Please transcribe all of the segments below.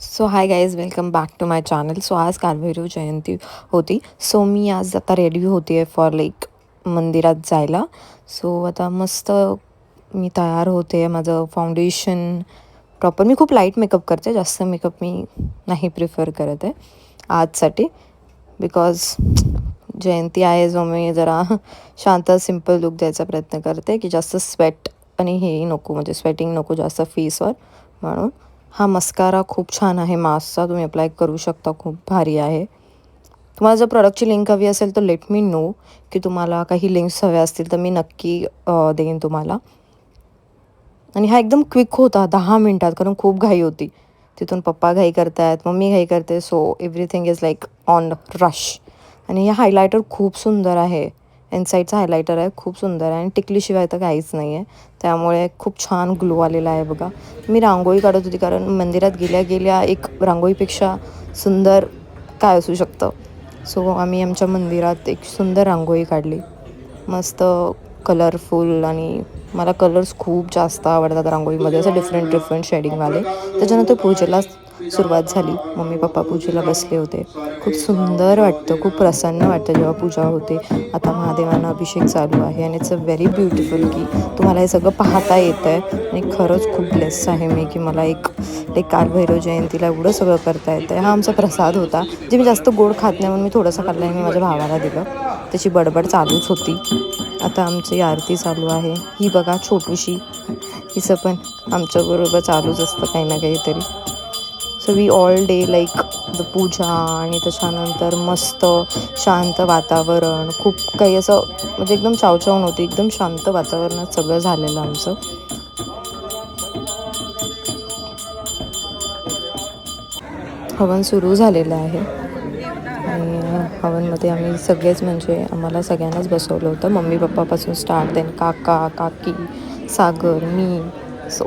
So hi guys welcome back to my channel so आज कालभैरव जयंती होती. So मी आज आता रेडी होती आहे फॉर लाईक मंदिरात जायला. सो आता मस्त मी तयार होते माझं फाउंडेशन प्रॉपर मी खूप लाइट मेकअप करते. जास्त मेकअप मी नाही प्रिफर करत आहे आजसाठी. बिकॉज जयंती आहे जो मी जरा शांत सिंपल लुक द्यायचा प्रयत्न करते की जास्त स्वेट आणि हेही नको म्हणजे स्वेटिंग नको जास्त फेसवर म्हणून हा मस्कारा खूप छान आहे मास्कचा. तुम्ही अप्लाय करू शकता खूप भारी आहे. तुम्हाला जर प्रॉडक्टची लिंक हवी असेल तर लेट मी नो की तुम्हाला काही लिंक्स हव्या असतील तर मी नक्की देईन तुम्हाला. आणि हा एकदम क्विक होता दहा मिनटात कारण खूप घाई होती. तिथून पप्पा घाई करतायत मम्मी घाई करते so everything is like on rush आणि हे हायलायटर खूप सुंदर आहे. इनसाईडचा हायलायटर आहे खूप सुंदर आहे. आणि टिकलीशिवाय तर काहीच नाही आहे त्यामुळे खूप छान ग्लो आलेला आहे बघा. मी रांगोळी काढत होती कारण मंदिरात गेल्या गेल्या एक रांगोळीपेक्षा सुंदर काय असू शकतं? सो आम्ही आमच्या मंदिरात एक सुंदर रांगोळी काढली. मस्त कलरफुल आणि मला कलर्स खूप जास्त आवडतात रांगोळीमध्ये. असं डिफरंट डिफरंट शेडिंगवाले त्याच्यानंतर पूजेला सुरुवात झाली. मम्मी पप्पा पूजेला बसले होते. खूप सुंदर वाटतं खूप प्रसन्न वाटतं जेव्हा पूजा होते. आता महादेवांना अभिषेक चालू आहे आणि इट्स अ व्हेरी ब्युटिफुल की तुम्हाला हे सगळं पाहता येतं आहे. आणि खरंच खूप ब्लेस आहे मी की मला एक एक कालभैरव जयंतीला एवढं सगळं करता येतं आहे हा आमचा प्रसाद होता. जे मी जास्त गोड खात नाही म्हणून मी थोडंसं खाल्लं आहे मी माझ्या भावाला दिलं. त्याची बडबड चालूच होती. आता आमची आरती चालू आहे. ही बघा छोटूशी. हिचं पण आमच्याबरोबर चालूच असतं काही ना काहीतरी. So we all day like the puja आणि त्याच्यानंतर मस्त शांत वातावरण. खूप काही असं म्हणजे एकदम चावचाव नव्हती एकदम शांत वातावरणात सगळं झालेलं आमचं. हवन सुरू झालेलं आहे. आणि हवनमध्ये आम्ही सगळेच म्हणजे आम्हाला सगळ्यांनाच बसवलं होतं. मम्मी पप्पापासून स्टार्ट देन काका काकी सागर मी so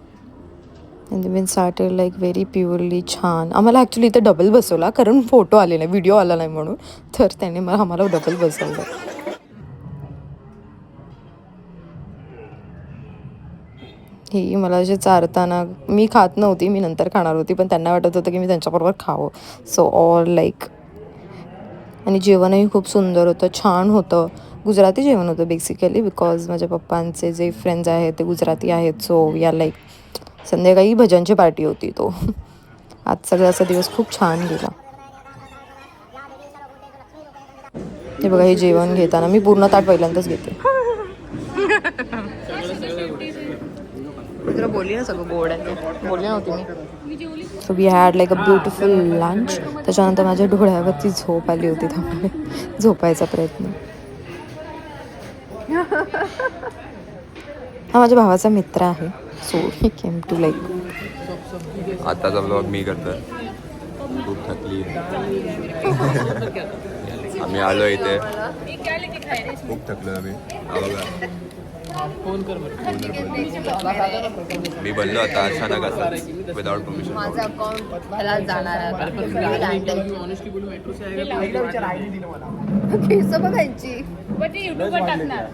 bin started like very purely छान. आम्हाला ॲक्च्युली इथं डबल बसवला कारण फोटो आले नाही व्हिडिओ आला नाही म्हणून. तर त्याने मला आम्हाला डबल बसवलं. हे मला जे चारताना मी खात नव्हती मी नंतर खाणार होती पण त्यांना वाटत होतं की मी त्यांच्याबरोबर खावं. सो ऑल लाईक आणि जेवणही खूप सुंदर होतं छान होतं. गुजराती जेवण होतं बेसिकली बिकॉज माझ्या पप्पांचे जे फ्रेंड्स आहेत ते गुजराती आहेत. सो या लाईक संध्याकाळी भजनची पार्टी होती तो. आज सगळा असा दिवस खूप छान गेला. हे बघा हे जेवण घेताना मी पूर्ण ताट पहिल्यांदाच घेते. तुला बोलली ना सगळं गोड आहे. बोलले नव्हती मी. So we had like a beautiful lunch त्याच्यानंतर माझ्या डोळ्यावरती झोप आली होती त्यामुळे झोपायचा प्रयत्न. हा माझ्या भावाचा मित्र आहे. So he came to like आताचा ब्लॉग मी करतोय. खूप थकली आम्ही आलो इथे. खूप थकलो आम्ही. हा. मी बनलो आता अचानक असं विदाउट परमिशन माझं अकाउंट ह्याला जाणार आहे. आता. केस बघायची पण ते युट्यूबवर टाकणार.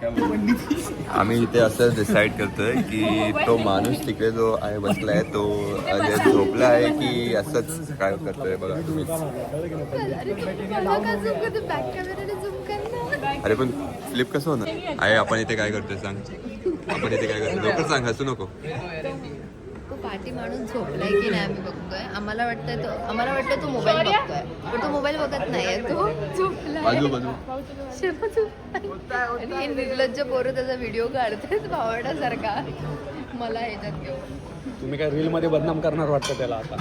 आम्ही इथे असं डिसाईड करतोय की तो माणूस तिकडे जो आहे बसलाय तो झोपला आहे की असंच काय करतोय? बघा तुम्ही. अरे पण फ्लिप कसं होणार? आहे आपण इथे काय करतोय सांग? आपण इथे काय करतोय? लवकर सांग हसू नको. पाठी माणूस झोपलाय की नाही आम्ही बघतोय. आम्हाला वाटतंय तो आम्हाला वाटतं तो मोबाईल बघतोय. पण तो मोबाईल बघत नाहीये तो झोपलाय. आणि हे निर्लज्ज पोरं त्याचा व्हिडिओ काढतात भावड्यासारखा. मला ह्याच्यात घेऊन. तुम्ही काय रील मध्ये बदनाम करणार वाटतं त्याला आता?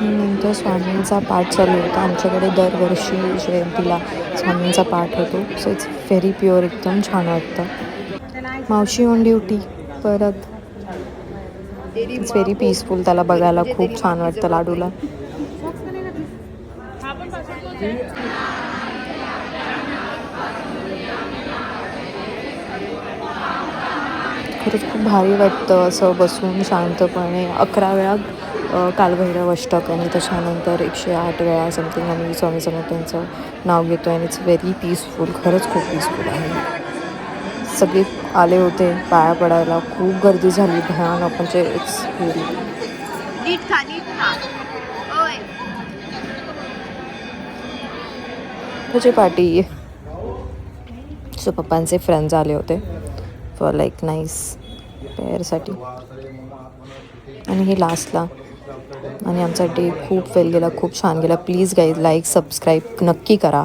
नंतर स्वामींचा पाठ चालू होता. आमच्याकडे दरवर्षी जयंतीला स्वामींचा पाठ होतो. सो इट्स व्हेरी प्युअर एकदम छान वाटतं. मावशी ऑन ड्युटी परत इट्स व्हेरी पीसफुल त्याला बघायला खूप छान वाटतं लाडूला. खरंच खूप भारी वाटतं असं बसून शांतपणे. अकरा वेळा कालभैरव अष्टक आणि त्याच्यानंतर एकशे आठ वेळा समथिंग आम्ही स्वामी समर्थांचं नाव घेतो आणि इट्स व्हेरी पीसफुल खरंच खूप पीसफुल आहे. सगळे आले होते पाया पडायला. खूप गर्दी झाली भयानक. म्हणजे इट्स त्याची पार्टी. सो पप्पांचे फ्रेंड्स आले होते फॉर लाईक नाईस पेअरसाठी आणि हे लास्टला आणि आमचा डे खूप वेल गेला खूप छान गेला. प्लीज गाईज लाईक सबस्क्राईब नक्की करा.